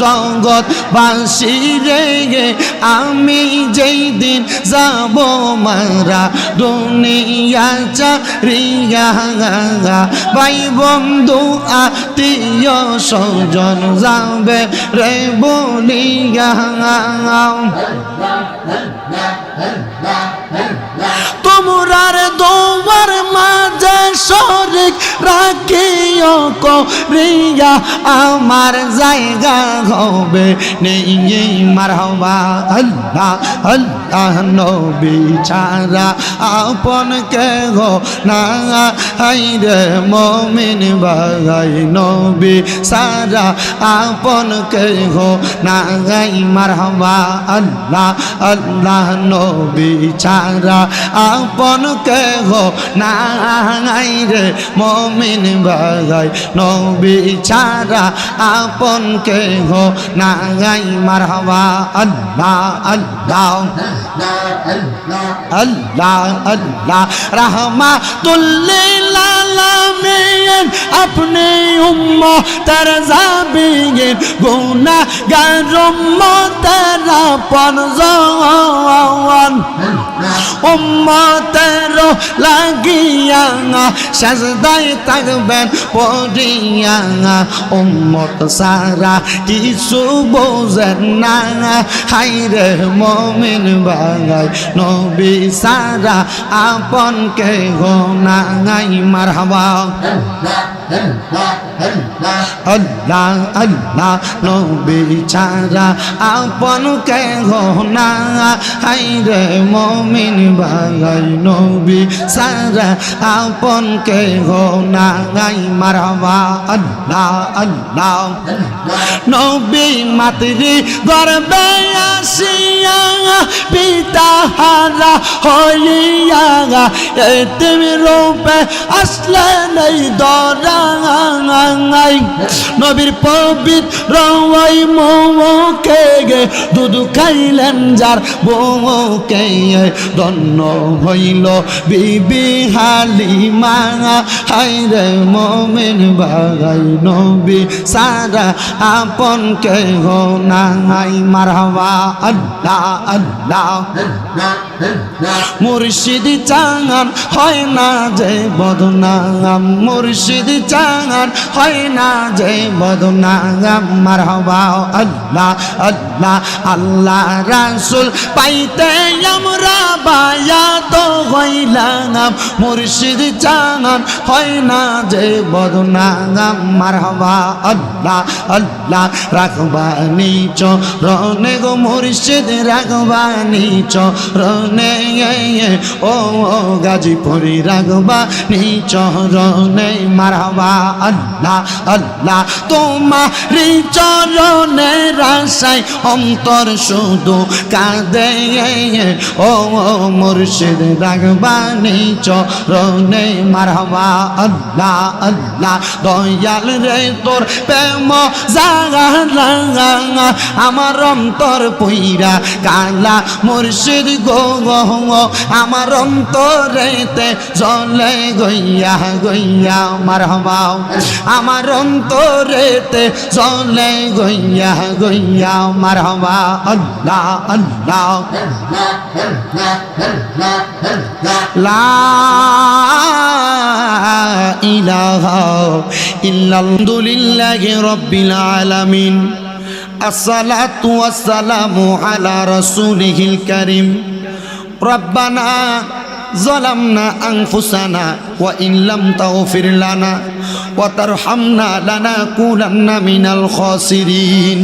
জগৎ বাসি রে আমি যেই দিন যাব মারা দুনিয়া চারিয়া। ভাই বন্ধু, আত্মীয় স্বজন যাবে রে বলিয়া। তোমরার দোয়ার মাঝে শরিক রাখিও করিয়া আমার জায়গা হবে নেই মারহবা আল্লাহ আল্লাহ নবী ছাড়া আপন কে গো না হাইরে মমিন বাগাই নবী সারা আপন কে গো না গাই মারহবা আল্লাহ আল্লাহ নবী ছাড়া আপন কে গো না রে মমিন বাগাই নবী ছাড়া আপন কে হো না গাই মারহবা, আল্লাহ আল্লাহ আল্লাহ আল্লাহ রহমা তুল্লিল আলামিন, আপনি উম্মতের জাবিগিন গুনাহগার উম্মতের আপন জন উম্মতের লাগিয়া সাজদায় থাকবেন, পড়িয়া উম্মত সারা কিছু বোঝেন না। হাইরে মমিন বাঙাই নবী সারা আপন কে গো নাঙাই মারহাবা। আল্লাহ আল্লাহ, নবী ছাড়া আপন কে না। হাইরে মমিন বাঙাই নবী সারা আপন কে গো নাঙাই মারহাবা, আল্লাহ আল্লাহ। নবী মাতৃ গর্বে আসিয়া পিতা হারা হইয়া তুমি রূপে আসলে নেই দরাঙাই নবীর পবিত্র ওই মৌকে গে, দুধু খাইলেন যার বউকে দন্ন হইল বিবি হালিমা হাইরে মমিন বাগাই। নবী সারা আপন কে গো নাই। মারহাবা, আল্লাহ আল্লাহ। মুর্শিদ চাঙান হয় না যে বদনাম মুর্শিদ চাঙান হয় না যে বদনাম মারহাবা আল্লাহ আল্লাহ আল্লাহ রাসুল। পাইতে আমরা বায়া তো হইলাম মুর্শিদ চাঙান হয় না যে বদনাম মারহাবা, আল্লাহ আল্লাহ রাখবানি চরণে গো মুর্শিদ রাখবানি চরণে ও গাজীপুরি রাখবানি চরণে মারহাবা আল্লাহ আল্লাহ। তোমারি চরণে রাসাই অন্তর শুধু কাঁদে। ও মুর্শিদ রাখবানি চরণে মারহাবা আল্লাহ আল্লাহ। দয়াল রে, তোর প্রেম জাগা আমার অন্তর পইরা কালা মুর্শিদ গো আমার অন্তরেতে জলে গইয়া গইয়া আমার হবাও আমার অন্তরেতে জলে গইয়া গইয়া আমার হবা আল্লাহ আল্লাহ। লা ইলাহা ইল্লাল্লাহি রাব্বিল আলামিন। জলামনা আংফুসানা ওয়া ইল্লাম তাগফির লানা ওয়া তারহামনা লানাকুনান্না মিনাল খাসিরিন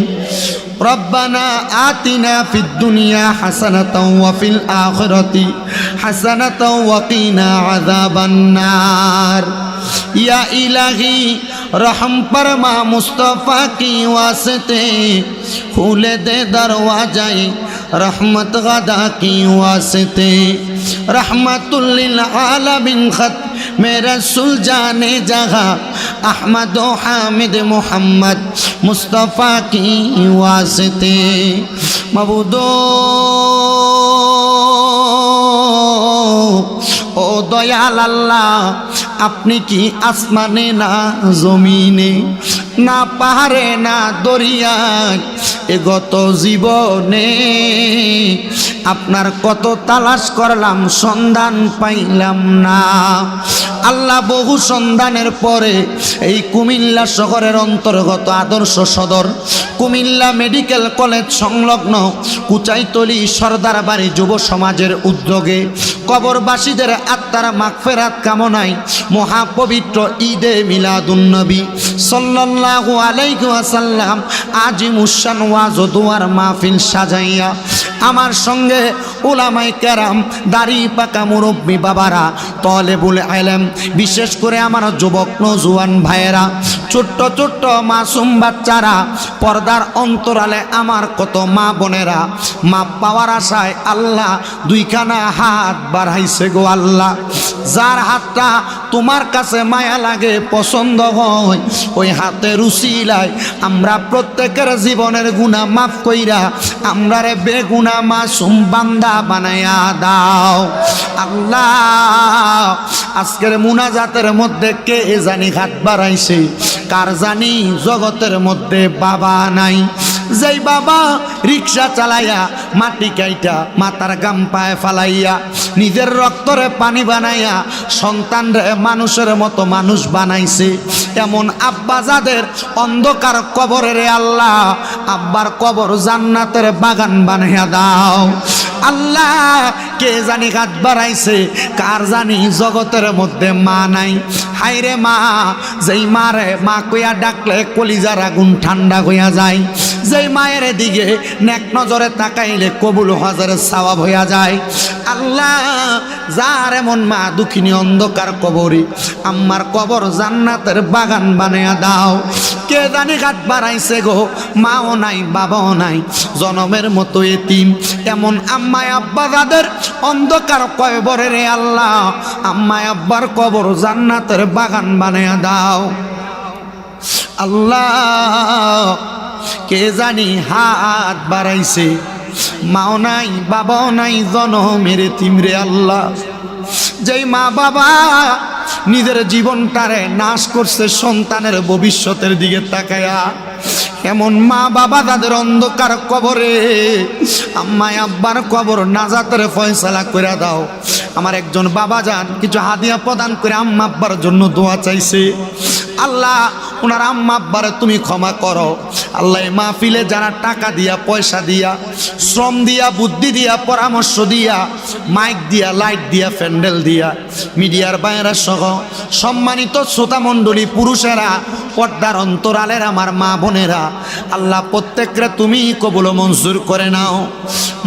ربنا آتنا في الدنيا حسنة وفي الآخرة حسنة وقنا عذاب النار يا إلهي रहम परमा मुस्तफ़ा की वास्ते खुले दे दरवाजाए रहमत गदा की वास्ते रहमतुल्लिल आलमीन खत मेरा सुल जाने जगह अहमद हामिद मोहम्मद मुस्तफ़ा की वास्ते मबूदो ও দয়াল আল্লাহ আপনি কি আসমানে না জমিনে না পাহাড়ে না দরিয়ায় এগত গত জীবনে? আপনার কত তালাশ করলাম, সন্ধান পাইলাম না। আল্লাহ বহু সন্ধানের পরে এই কুমিল্লা শহরের অন্তর্গত আদর্শ সদর, কুমিল্লা মেডিকেল কলেজ সংলগ্ন কুচাইতলি সর্দার বাড়ি যুব সমাজের উদ্যোগে কবরবাসীদের আত্মার মাগফেরাত কামনায় মহাপবিত্র ঈদে মিলাদুন্নবী সাল্লাল্লাহু আলাইহি ওয়াসাল্লাম আজিম উসান ওয়াজ দুয়ার মাহফিল সাজাইয়া আমার সঙ্গে ওলামাই ক্যারাম দাড়ি পাকা মুরব্বী বাবারা, তলেবুল আলেম বিশেষ করে আমার যুবক নজুয়ান ভাইয়েরা, ছোট্ট ছোট্ট মাসুম বাচ্চারা, পর্দার অন্তরালে আমার কত মা বোনেরা মা পাওয়ার আশায় আল্লাহ দুইখানা হাত বাড়াইছে গো আল্লাহ। যার হাতটা তোমার কাছে মায়া লাগে, পছন্দ হয়, ওই হাতে রুচিলায় আমরা প্রত্যেকের জীবনের গুণা মাফ কইরা আমরা রে বেগুনা মাসুম বান্দা বানায়া দাও। আল্লাহ, আজকের মুনাজাতের মধ্যে কে জানি হাত বাড়াইছে, কার জানি জগতের মধ্যে বাবা নাই। যেই বাবা রিক্সা চালাইয়া মাটি কাইটা মাতার গাম পায়ে ফালাইয়া, নিজের রক্তরে পানি বানাইয়া সন্তান রে মানুষের মতো মানুষ বানাইছে। এমন আব্বা যাদের অন্ধকার কবরের আল্লাহ, আব্বার কবর জান্নাতের বাগান বানাইয়া দাও। আল্লাহ, কে জানি হাত বাড়াইছে, কার জানি জগতের মধ্যে মা নাই। হাইরে মা, যেই মারে মা কইয়া ডাকলে কলিজার আগুন ঠান্ডা হইয়া যায়। যেই মায়ের দিকে নেক নজরে তাকাইলে কবুল হাজারের সওয়াব হইয়া যায়। আল্লাহ, যার এমন মা দুঃখিনী অন্ধকার কবরে আম্মার কবর জান্নাতের বাগান বানাইয়া দাও। কে জানি হাত বাড়াইছে গো, মাও নাই, বাবাও নাই, জনমের মতো এতিম। এমন আম্মায় আব্বা যাদের অন্ধকার কয়বরে রে আল্লাহ, আম্মায় আব্বার কবর জান্নাতের বাগান বানাইয়া দাও। আল্লাহ কে জানি হাত বাড়াইছে? মাও নাই, বাবাও নাই, জনমের তিমরে আল্লাহ। যেই মা বাবা নিজের জীবনটারে নাশ করছে, সন্তানের ভবিষ্যতের দিকে তাকায়া, এমন মা বাবা তাদের অন্ধকার কবরে আম্মাই আব্বার কবর নাজাতের ফয়সালা করে দাও। আমার একজন বাবা যান, কিছু হাদিয়া প্রদান করে আম্মা আব্বার জন্য দোয়া চাইছে। আল্লাহ ওনার আম্মা, আব্বারে তুমি ক্ষমা করো। আল্লাহ মাহফিলে যারা টাকা দিয়া, পয়সা দিয়া, শ্রম দিয়া, বুদ্ধি দিয়া, পরামর্শ দিয়া, মাইক দিয়া, লাইট দিয়া, প্যান্ডেল দিয়া, মিডিয়ার বাইরা সহ সম্মানিত শ্রোতা মণ্ডলী, পুরুষেরা, পর্দার অন্তরালের আমার মা বোনেরা, আল্লাহ প্রত্যেকরে তুমি কবুল মঞ্জুর করে নাও।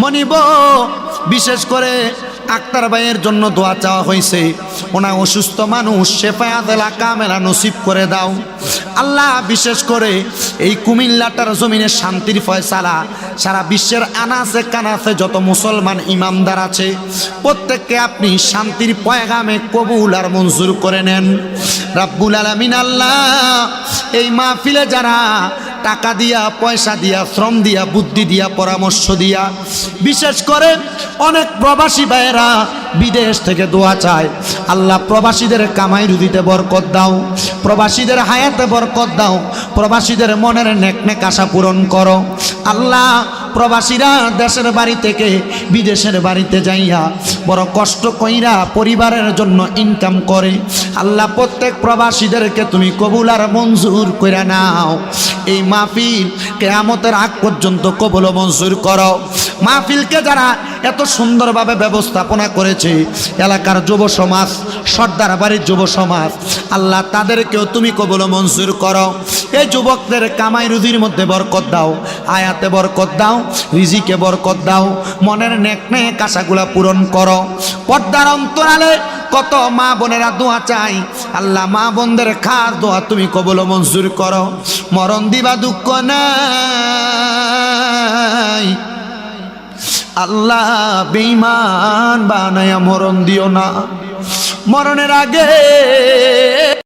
মনিব, বিশেষ করে আক্তার ভাইয়ের জন্য দোয়া চাওয়া হয়েছে। ওনা অসুস্থ মানুষ, শেফায়াত এলাকা মেলা নসিব করে দাও। আল্লাহ বিশেষ করে এই কুমিল্লাটার জমিনে শান্তির ফয়সালা। সারা বিশ্বের আনাচে কানাচে যত মুসলমান ইমামদার আছে, প্রত্যেককে আপনি শান্তির পয়গামে কবুল আর মঞ্জুর করে নেন। রাব্বুল আলামিন আল্লাহ, এই মাহফিলে যারা টাকা দিয়া, পয়সা দিয়া, শ্রম দিয়া, বুদ্ধি দিয়া, পরামর্শ দিয়া। বিশেষ করে অনেক প্রবাসী ভাইয়েরা বিদেশ থেকে দোয়া চায়। আল্লাহ প্রবাসীদের কামাই রুদিতে বরকত দাও। প্রবাসীদের হায়াতে বরকত দাও। প্রবাসীদের মনের নেক নেক আশা পূরণ করো। আল্লাহ প্রবাসীরা দেশের বাড়ি থেকে বিদেশের বাড়িতে যাইয়া বড় কষ্ট কইরা পরিবারের জন্য ইনকাম করে। আল্লাহ প্রত্যেক প্রবাসীদেরকে তুমি কবুল আর মঞ্জুর করে নাও। এই মাহফিল কেয়ামতের আগ পর্যন্ত কবুল মঞ্জুর করো। মাহফিলকে যারা এত সুন্দরভাবে ব্যবস্থাপনা করেছে, এলাকার যুব সমাজ, সর্দার বাড়ির যুব সমাজ, আল্লাহ তাদেরকেও তুমি কবল মঞ্জুর করো। এই যুবকদের কামাই রুদির মধ্যে বরকত দাও, আয়াতে বরকত দাও, রিজিকে বরকত দাও, মনের নেক নেক আশাগুলা পূরণ করো। পর্দার অন্তরালে কত মা বোনেরা দোয়া চাই। আল্লাহ মা বোনদের খার দোয়া তুমি কবল মঞ্জুর করো। মরণ দিবা দুঃখ নাই। আল্লাহ বেঈমান বানায়া মরণ দিও না। মরণের আগে